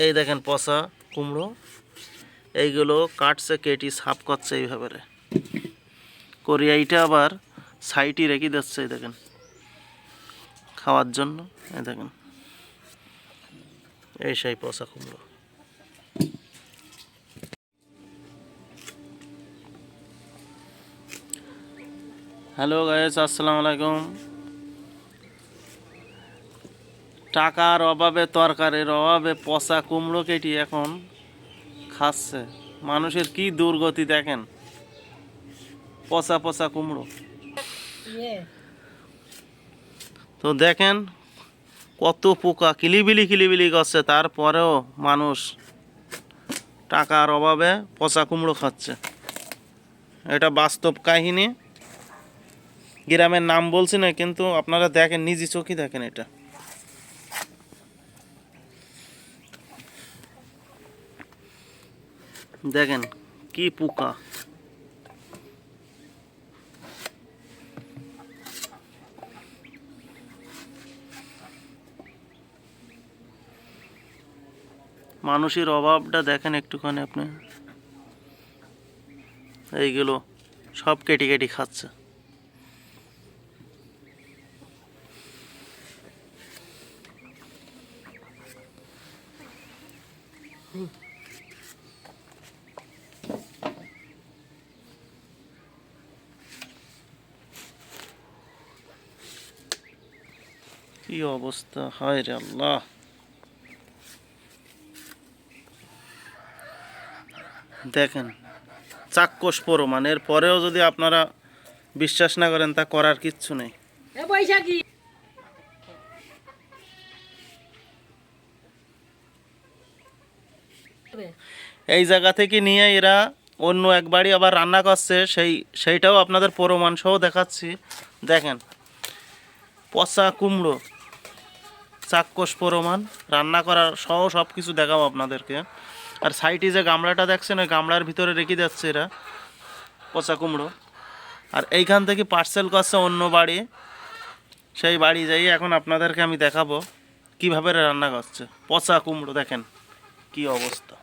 এই দেখেন পচা কুমড়ো। এইগুলো কাটছে, কেটি সাফ করছে এইভাবে রে। করি এইটা আবার সাইডে রেখে দিচ্ছে, এই দেখেন। খাওয়ার জন্য, এই দেখেন। এই সেই পচা কুমড়ো। হ্যালো গাইস, আসসালামু আলাইকুম। টাকার অভাবে, তরকারির অভাবে পচা কুমড়ো কেটে এখন খাচ্ছে। মানুষের কি দুর্গতি দেখেন? পচা পচা কুমড়ো। তো দেখেন কত পোকা, কিলিবিলি কিলিবিলি করছে। তারপরেও মানুষ টাকার অভাবে পচা কুমড়ো খাচ্ছে। এটা বাস্তব কাহিনী। গ্রামের নাম বলছি না, কিন্তু আপনারা দেখেন নিজে চোখে দেখেন এটা। দেখেন কি পোকা। মানুষের অভাবটা দেখেন একটুখানি আপনি। এইগুলো সব কেটে কেটে খাচ্ছে। কি অবস্থা? হায় রে আল্লাহ। দেখেন চাক্ষুষ প্রমাণ। এর পরেও যদি আপনারা বিশ্বাস না করেন তা করার কিচ্ছু নেই। এই জায়গা থেকে নিয়ে এরা অন্য এক বাড়ি আবার রান্না করছে সেই সেইটাও আপনাদের প্রমাণ সহ দেখাচ্ছি। দেখেন পচা কুমড়ো। চাক্ষুষ প্রমাণ। রান্না করার সহ সব কিছু দেখাবো আপনাদেরকে। আর সাইডে যে গামলাটা দেখছেন, ওই গামলার ভিতরে রেখে যাচ্ছে এরা। পচা কুমড়ো। আর এইখান থেকে পার্সেল করছে অন্য বাড়ি। সেই বাড়ি যাই, এখন আপনাদেরকে আমি দেখাবো কীভাবে রান্না করছে। পচা কুমড়ো, দেখেন কি অবস্থা।